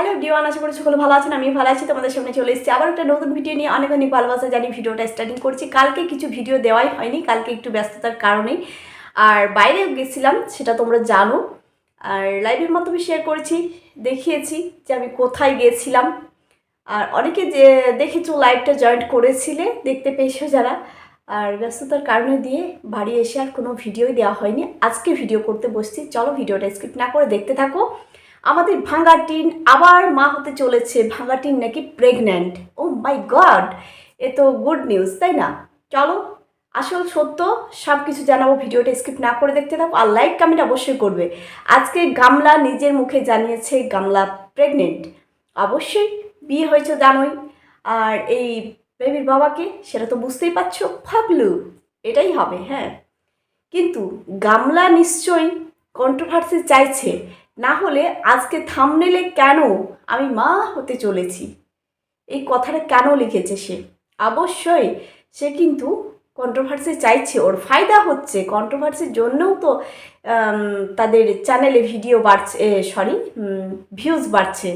Hello ডিওয়ান আশা করি সকলে ভালো আছেন আমি ভালো আছি, তোমাদের সামনে চলে এসেছি আবার একটা নতুন ভিডিও নিয়ে। অনেক অনেক ভালোবাসা জানি ভিডিওটা স্টার্টিং করছি। কালকে কিছু ভিডিও দেওয়াই হয়নি, কালকে একটু ব্যস্ততার কারণেই। আর বাইরে গেছিলাম, সেটা তোমরা জানো। আর লাইভের মাধ্যমে শেয়ার করেছি, দেখিয়েছি যে আমি কোথায় গিয়েছিলাম আর অনেকে যে দেখেছ লাইভটা জয়েন্ট করেছিলে, দেখতে পেয়েছ যারা। আর ব্যস্ততার কারণে দিয়ে বাড়ি এসে আর কোনো ভিডিওই দেওয়া হয়নি। আজকে ভিডিও করতে বসছি, চলো ভিডিওটা স্কিপ না করে দেখতে থাকো। আমাদের ভাঙা টিন আবার মা হতে চলেছে। ভাঙা টিন নাকি প্রেগন্যান্ট ও মাই গড এ তো গুড নিউজ তাই না? চলো, আসল সত্য সব কিছু জানাব, ভিডিওটা স্কিপ না করে দেখতে থাকো, আর লাইক কমেন্ট অবশ্যই করবে। আজকে গামলা নিজের মুখে জানিয়েছে গামলা প্রেগনেন্ট অবশ্যই, বিয়ে হয়েছে জানোই। আর এই বেবির বাবাকে, সেটা তো বুঝতেই পারছ ফাবলু এটাই হবে হ্যাঁ। কিন্তু গামলা নিশ্চয়ই কন্ট্রোভার্সি চাইছে না হলে আজকে থামনেলে কেন আমি মা হতে চলেছি? এই কথাটা কেন লিখেছে সে? অবশ্যই সে কিন্তু কন্ট্রোভার্সি চাইছে। ওর ফায়দা হচ্ছে কন্ট্রোভার্সির জন্যও তো তাদের চ্যানেলে ভিডিও বাড়ছে সরি ভিউজ বাড়ছে।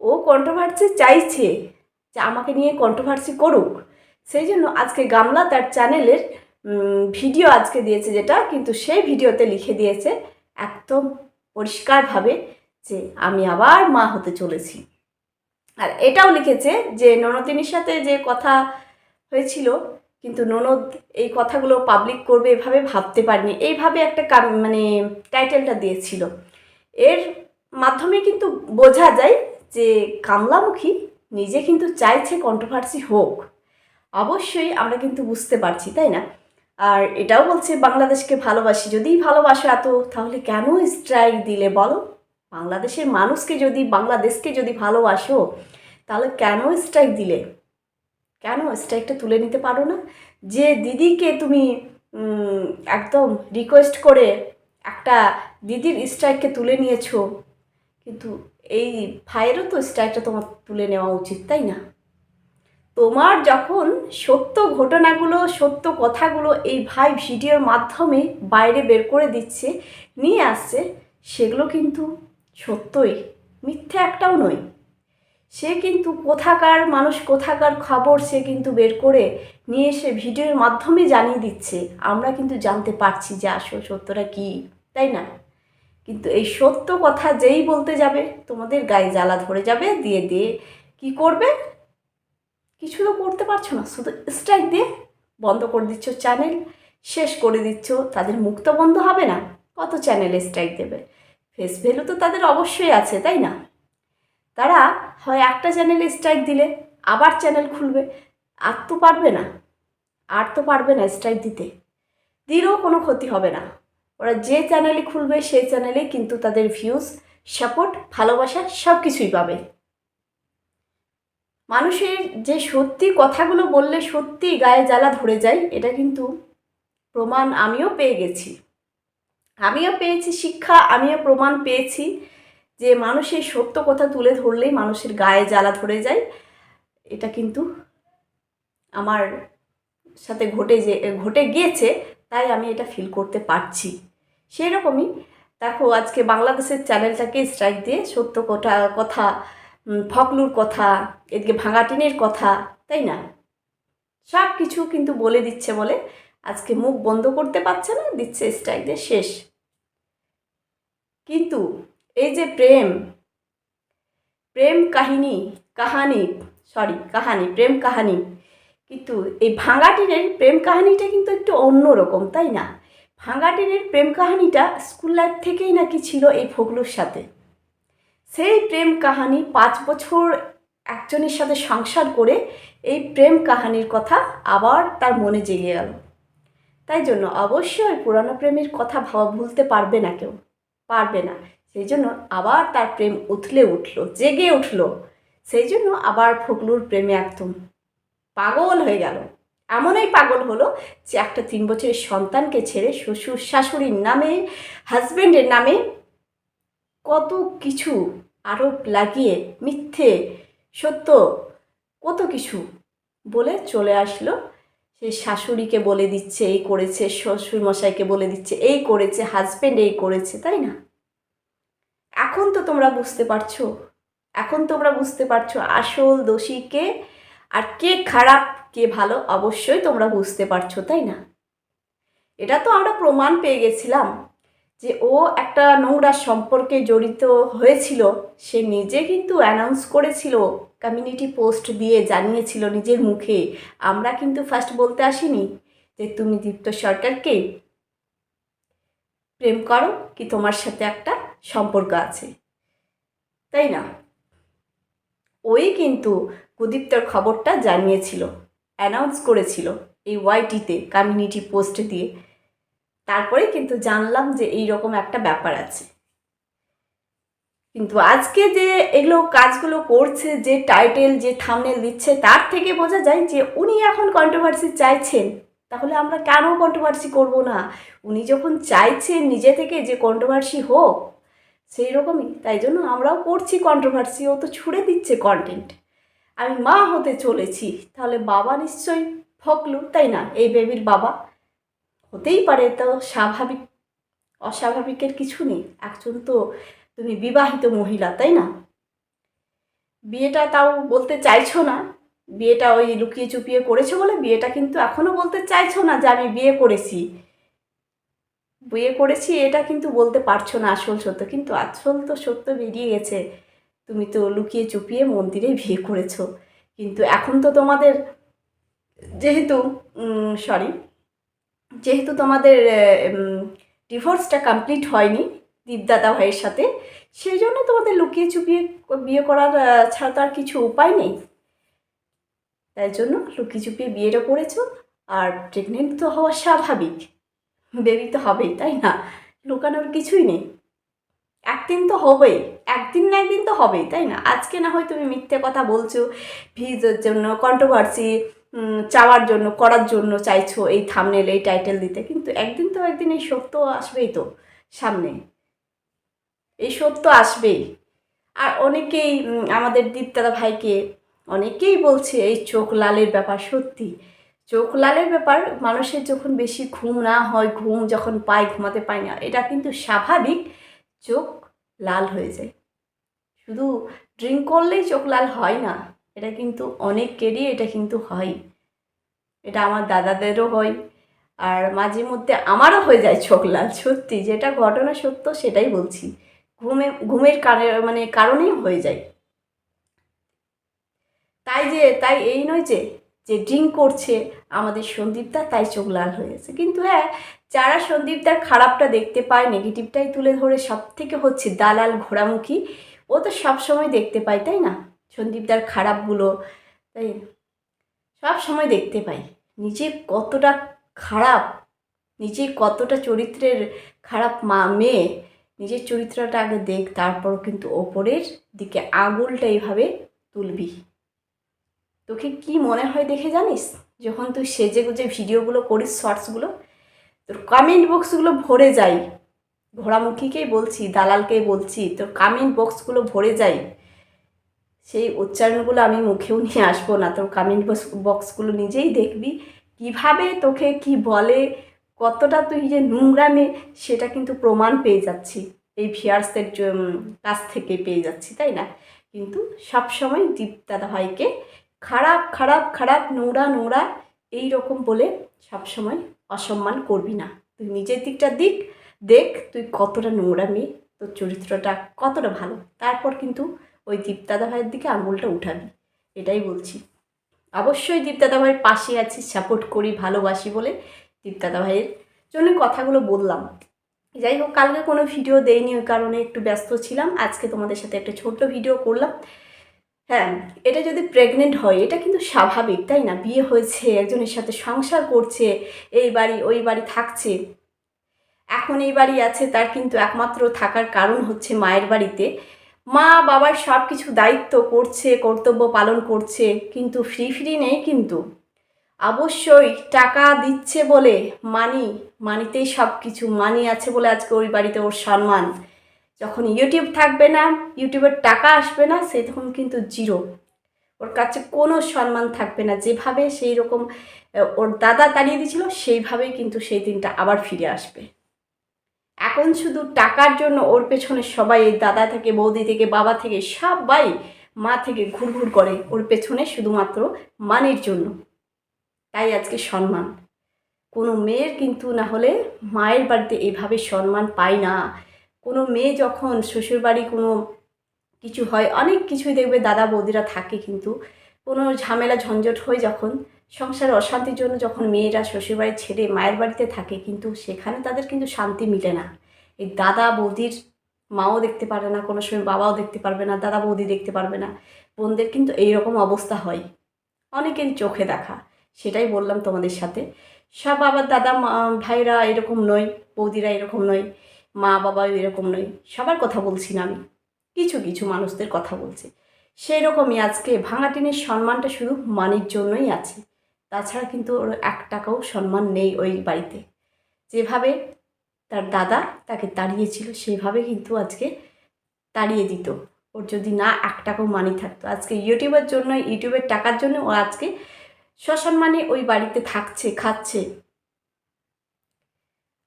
ও কন্ট্রোভার্সি চাইছে যে আমাকে নিয়ে কন্ট্রোভার্সি করুক। সেই জন্য আজকে গামলা তার চ্যানেলের ভিডিও আজকে দিয়েছে যেটা, কিন্তু সেই ভিডিওতে লিখে দিয়েছে একদম পরিষ্কারভাবে যে আমি আবার মা হতে চলেছি। আর এটাও লিখেছে যে ননদিনীর সাথে যে কথা হয়েছিল, কিন্তু ননদ এই কথাগুলো পাবলিক করবে এভাবে ভাবতে পারিনি। এইভাবে একটা মানে টাইটেলটা দিয়েছিল। এর মাধ্যমে কিন্তু বোঝা যায় যে কামলামুখী নিজে কিন্তু চাইছে কন্ট্রোভার্সি হোক। অবশ্যই আমরা কিন্তু বুঝতে পারছি, তাই না? আর এটাও বলছে, বাংলাদেশকে ভালোবাসি, যদি ভালোবাসো এত, তাহলে কেন স্ট্রাইক দিলে বলো? বাংলাদেশের মানুষকে যদি, বাংলাদেশকে যদি ভালোবাসো, তাহলে কেন স্ট্রাইক দিলে? কেন স্ট্রাইকটা তুলে নিতে পারো না? যে দিদিকে তুমি একদম রিকোয়েস্ট করে একটা দিদির স্ট্রাইককে তুলে নিয়েছো, কিন্তু এই ভাইয়েরও তো স্ট্রাইকটা তোমার তুলে নেওয়া উচিত, তাই না? তোমার যখন সত্য ঘটনাগুলো, সত্য কথাগুলো এই ভাই ভিডিওর মাধ্যমে বাইরে বের করে দিচ্ছে, নিয়ে আসছে, সেগুলো কিন্তু সত্যই, মিথ্যে একটাও নয়। সে কিন্তু কোথাকার মানুষ, কোথাকার খবর সে কিন্তু বের করে নিয়ে এসে ভিডিওর মাধ্যমে জানিয়ে দিচ্ছে। আমরা কিন্তু জানতে পারছি যে আসল সত্যটা কী, তাই না? কিন্তু এই সত্য কথা যেই বলতে যাবে, তোমাদের গায়ে জ্বালা ধরে যাবে, দিয়ে দিয়ে কি করবে? কিছু তো করতে পারছ না? শুধু স্ট্রাইক দিয়ে বন্ধ করে দিচ্ছ চ্যানেল শেষ করে দিচ্ছ। তাদের মুখ তো বন্ধ হবে না। কত চ্যানেলে স্ট্রাইক দেবে? ফেস ভ্যালু তো তাদের অবশ্যই আছে, তাই না? তারা হয় একটা চ্যানেলে স্ট্রাইক দিলে, আবার চ্যানেল খুলবে। আর তো পারবে না। আর তো পারবে না স্ট্রাইক দিতে। দিলেও কোনো ক্ষতি হবে না। ওরা যে চ্যানেলে খুলবে, সেই চ্যানেলে কিন্তু তাদের ভিউজ সাপোর্ট ভালোবাসা সব কিছুই পাবে। মানুষের যে সত্যি কথাগুলো বললে সত্যি গায়ে জ্বালা ধরে যায়, এটা কিন্তু প্রমাণ আমিও পেয়ে গেছি। আমিও পেয়েছি শিক্ষা, আমিও প্রমাণ পেয়েছি যে মানুষের সত্য কথা তুলে ধরলেই মানুষের গায়ে জ্বালা ধরে যায়। এটা কিন্তু আমার সাথে ঘটে যে, ঘটে গিয়েছে, তাই আমি এটা ফিল করতে পারছি। সেই রকমই দেখো আজকে বাংলাদেশের চ্যানেলটাকে স্ট্রাইক দিয়ে সত্য কথা কথা ফকলুর কথা, এদিকে ভাঙাটিনের কথা, তাই না? সব কিছু কিন্তু বলে দিচ্ছে বলে আজকে মুখ বন্ধ করতে পারছে না, দিচ্ছে স্ট্রাইক দিয়ে শেষ। কিন্তু এই যে প্রেম প্রেম কাহিনী, কাহানি সরি কাহানি, প্রেম কাহানি, কিন্তু এই ভাঙাটিনের প্রেম কাহিনীটা কিন্তু একটু অন্যরকম তাই না? ভাঙাটিনের প্রেম কাহিনীটা স্কুল লাইফ থেকেই নাকি ছিল এই ফগলুর সাথে। সেই প্রেম কাহানি পাঁচ বছর একজনের সাথে সংসার করে এই প্রেম কাহানির কথা আবার তার মনে জেগে গেল। তাই জন্য অবশ্যই পুরানো প্রেমের কথা ভাবা ভুলতে পারবে না কেউ, পারবে না। সেই জন্য আবার তার প্রেম উথলে উঠল, জেগে উঠল। সেই জন্য আবার ফগলুর প্রেমে একদম পাগল হয়ে গেল। এমনই পাগল হলো যে একটা তিন বছরের সন্তানকে ছেড়ে শ্বশুর শাশুড়ির নামে হাজব্যান্ডের নামে কত কিছু আরোপ লাগিয়ে মিথ্যে, সত্য, কত কিছু বলে চলে আসলো। সে শাশুড়িকে বলে দিচ্ছে, এই করেছে, শ্বশুর মশাইকে বলে দিচ্ছে, এই করেছে হাজব্যান্ড এই করেছে, তাই না? এখন তো তোমরা বুঝতে পারছ, এখন তোমরা বুঝতে পারছ আসল দোষী কে আর কে খারাপ, কে ভালো, অবশ্যই তোমরা বুঝতে পারছ, তাই না? এটা তো আমরা প্রমাণ পেয়ে গেছিলাম। যে ও একটা নোংরা সম্পর্কে জড়িত হয়েছিল, সে নিজে কিন্তু অ্যানাউন্স করেছিল কমিউনিটি পোস্ট দিয়ে জানিয়েছিল নিজের মুখে। আমরা কিন্তু ফার্স্ট বলতে আসিনি যে তুমি দীপ্ত সরকারকে প্রেম করো কি তোমার সাথে একটা সম্পর্ক আছে। তাই না? ওই কিন্তু কুদীপ্তর খবরটা জানিয়েছিল অ্যানাউন্স করেছিল এই ওয়াইটিতে কমিউনিটি পোস্ট দিয়ে। তারপরে কিন্তু জানলাম যে এই রকম একটা ব্যাপার আছে। কিন্তু আজকে যে এগুলো কাজগুলো করছে, যে টাইটেল যে থামনেল দিচ্ছে, তার থেকে বোঝা যায় যে উনি এখন কন্ট্রোভার্সি চাইছেন, তাহলে আমরা কেন কন্ট্রোভার্সি করব না? উনি যখন চাইছেন নিজে থেকে যে কন্ট্রোভার্সি হোক সেই রকমই তাই জন্য আমরাও করছি কন্ট্রোভার্সি ও তো ছুড়ে দিচ্ছে কন্টেন্ট আমি মা হতে চলেছি, তাহলে বাবা নিশ্চয়ই ফকলু তাই না? এই বেবির বাবা। হতেই পারে তো স্বাভাবিক, অস্বাভাবিকের কিছু নেই। একজন তো তুমি বিবাহিত মহিলা, তাই না? বিয়েটা তাও বলতে চাইছো না। বিয়েটা ওই লুকিয়ে চুপিয়ে করেছ বলে বিয়েটা কিন্তু এখনও বলতে চাইছো না যে আমি বিয়ে করেছি। বিয়ে করেছি এটা কিন্তু বলতে পারছ না আসল সত্য। কিন্তু আসল তো সত্য বেরিয়ে গেছে। তুমি তো লুকিয়ে চুপিয়ে মন্দিরে বিয়ে করেছ। কিন্তু এখন তো তোমাদের যেহেতু সরি যেহেতু তোমাদের ডিভোর্সটা কমপ্লিট হয়নি দীপদাদা ভাইয়ের সাথে, সেই জন্য তোমাদের লুকিয়ে চুপিয়ে বিয়ে করার ছাড়া তো আর কিছু উপায় নেই। তাই জন্য লুকিয়ে চুপিয়ে বিয়েটা করেছ, আর প্রেগনেন্ট তো হওয়া স্বাভাবিক। বেবি তো হবেই, তাই না? লুকানোর কিছুই নেই। একদিন তো হবেই, একদিন না একদিন তো হবেই, তাই না? আজকে না হয় তুমি মিথ্যে কথা বলছো, ভিজের জন্য কন্ট্রোভার্সি চাওয়ার জন্য, করার জন্য চাইছো এই থামনেল এই টাইটেল দিতে। কিন্তু একদিন তো একদিন এই সত্য আসবেই তো সামনে। এই সত্য আসবেই। আর অনেকেই আমাদের দীপদাদা ভাইকে অনেকেই বলছে, এই চোখ লালের ব্যাপার, সত্যি। চোখ লালের ব্যাপার, মানুষের যখন বেশি ঘুম না হয়, ঘুম যখন পায়, ঘুমাতে পায় না, এটা কিন্তু স্বাভাবিক চোখ লাল হয়ে যায়। শুধু ড্রিঙ্ক করলেই চোখ লাল হয় না। এটা কিন্তু অনেকেরই এটা কিন্তু হয়। এটা আমার দাদাদেরও হয় আর মাঝে মধ্যে আমারও হয়ে যায় চোখ লাল সত্যি। যেটা ঘটনা সত্য সেটাই বলছি। ঘুমে, ঘুমের কারণে মানে কারণেই হয়ে যায়। তাই যে, তাই এই নয় যে যে ড্রিঙ্ক করছে আমাদের সন্দীপদা, তাই চোখ লাল হয়ে গেছে। কিন্তু হ্যাঁ যারা সন্দীপদার খারাপটা দেখতে পায় নেগেটিভটাই তুলে ধরে সব থেকে হচ্ছে দালাল ঘোড়ামুখী, ও তো সবসময় দেখতে পায়, তাই না? সন্দীপদার খারাপগুলো, তাই সব সময় দেখতে পাই। নিজে কতটা খারাপ, নিজে কতটা চরিত্রের খারাপ মা, মেয়ে, নিজের চরিত্রটা আগে দেখ তারপর কিন্তু ওপরের দিকে আঙুলটা এইভাবে তুলবি। তোকে কি মনে হয় দেখে জানিস? যখন তুই সেজে গুজে ভিডিওগুলো করিস, শর্টসগুলো, তোর কমেন্ট বক্সগুলো ভরে যায়। ঘোড়ামুখীকেই বলছি, দালালকেই বলছি, তোর কমেন্ট বক্সগুলো ভরে যায়। সেই উচ্চারণগুলো আমি মুখেও নিয়ে আসব না। তোর কমেন্ট বক্সগুলো নিজেই দেখবি। কীভাবে তোকে কি বলে, কতটা তুই যে নোংরামে, সেটা কিন্তু প্রমাণ পেয়ে যাচ্ছি। এই ভিয়ার্সদের কাছ থেকে পেয়ে যাচ্ছি, তাই না? কিন্তু সব সময় দীপ দাদা ভাইকে খারাপ খারাপ খারাপ, নোংরা নোংরা এই রকম বলে সব সময় অসম্মান করবি না। তুই নিজের দিকটা দিক, দেখ তুই কতটা নোংরা মেয়ে তোর চরিত্রটা কতটা ভালো। তারপর কিন্তু ওই দীপদাদা ভাইয়ের দিকে আঙুলটা উঠাবি, এটাই বলছি। অবশ্যই দীপদাদা ভাইয়ের পাশে আছি সাপোর্ট করি, ভালোবাসি বলে দীপদাদা ভাইয়ের জন্য কথাগুলো বললাম। যাই হোক, কালকে কোনো ভিডিও দেইনি, ওই কারণে একটু ব্যস্ত ছিলাম। আজকে তোমাদের সাথে একটা ছোট্ট ভিডিও করলাম। হ্যাঁ এটা যদি প্রেগনেন্ট হয়, এটা কিন্তু স্বাভাবিক, তাই না? বিয়ে হয়েছে, একজনের সাথে সংসার করছে, এই বাড়ি, ওই বাড়ি থাকছে। এখন এই বাড়ি আছে, তার কিন্তু একমাত্র থাকার কারণ হচ্ছে মায়ের বাড়িতে মা বাবার সব কিছু দায়িত্ব করছে, কর্তব্য পালন করছে, কিন্তু ফ্রি ফ্রি নেই কিন্তু। অবশ্যই টাকা দিচ্ছে বলে মানি, মানিতেই সব কিছু মানি আছে বলে আজকে ওই বাড়িতে ওর সম্মান। যখন ইউটিউব থাকবে না, ইউটিউবের টাকা আসবে না সে তখন কিন্তু জিরো। ওর কাছে কোনো সম্মান থাকবে না। যেভাবে সেই রকম ওর দাদা তাড়িয়ে দিয়েছিল, সেইভাবেই কিন্তু সেই দিনটা আবার ফিরে আসবে। এখন শুধু টাকার জন্য ওর পেছনে সবাই দাদা থেকে, বৌদি থেকে, বাবা থেকে, সবাই মা থেকে ঘুরঘুর করে ওর পেছনে শুধুমাত্র মানের জন্য। তাই আজকে সম্মান। কোনো মেয়ের কিন্তু না হলে মায়ের বাড়িতে এভাবে সম্মান পায় না। কোনো মেয়ে যখন শ্বশুরবাড়ি কোনো কিছু হয়, অনেক কিছুই দেখবে দাদা বৌদিরা থাকে কিন্তু কোনো ঝামেলা, ঝঞ্ঝট হয় যখন সংসারে অশান্তির জন্য যখন মেয়েরা শ্বশুরবাড়ি ছেড়ে মায়ের বাড়িতে থাকে, কিন্তু সেখানে তাদের কিন্তু শান্তি মিলে না। এই দাদা বৌদির মাও দেখতে পারে না, কোনো সময় বাবাও দেখতে পারবে না, দাদা বৌদি দেখতে পারবে না। বোনদের কিন্তু এইরকম অবস্থা হয় অনেকেরই চোখে দেখা। সেটাই বললাম তোমাদের সাথে। সব আবার দাদা ভাইরা এরকম নয়, বৌদিরা এরকম নয়, মা, বাবাও এরকম নয়। সবার কথা বলছি না আমি, কিছু কিছু মানুষদের কথা বলছি। সেই রকমই আজকে ভাঙাটিনের সম্মানটা শুধু মানির জন্যই আছে। তাছাড়া কিন্তু ওর এক টাকাও সম্মান নেই ওই বাড়িতে। যেভাবে তার দাদা তাকে তাড়িয়েছিল, সেভাবে কিন্তু আজকে তাড়িয়ে দিত। ওর যদি না এক টাকাও মানি থাকতো। আজকে ইউটিউবের জন্য, ইউটিউবের টাকার জন্য ও আজকে সসম্মানে ওই বাড়িতে থাকছে, খাচ্ছে।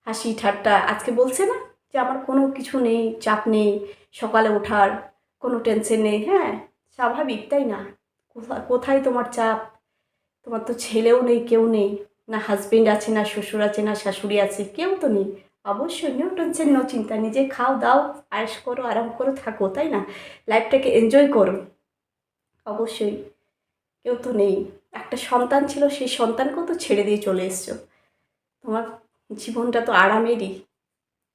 হাসি ঠাট্টা আজকে বলছে না যে, আমার কোনো কিছু নেই, চাপ নেই, সকালে ওঠার কোনো টেনশন নেই। হ্যাঁ স্বাভাবিক, তাই না? কোথা- কোথায় তোমার চাপ? তোমার তো ছেলেও নেই, কেউ নেই। না হাজবেন্ড আছে, না শ্বশুর আছে, না শাশুড়ি আছে, কেউ তো নেই। অবশ্যই নো টেনশন নো চিন্তা। নিজে খাও, দাও, আয়েস করো, আরাম করো, থাকো, তাই না? লাইফটাকে এনজয় করো। অবশ্যই কেউ তো নেই। একটা সন্তান ছিল, সেই সন্তানকেও তো ছেড়ে দিয়ে চলে এসছো। তোমার জীবনটা তো আরামেরই।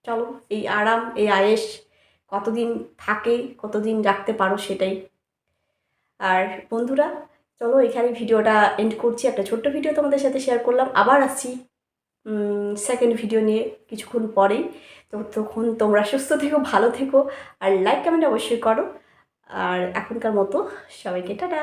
চলো, এই আরাম, এই আয়েস কতদিন থাকে, কতদিন রাখতে পারো সেটাই। আর বন্ধুরা চলো, এখানে ভিডিওটা এন্ড করছি। একটা ছোট্ট ভিডিও তোমাদের সাথে শেয়ার করলাম। আবার আসছি সেকেন্ড ভিডিও নিয়ে কিছুক্ষণ পরেই। তো তখন তোমরা সুস্থ থেকো, ভালো থেকো। আর লাইক কমেন্ট অবশ্যই করো। আর এখনকার মতো সবাইকে টাটা।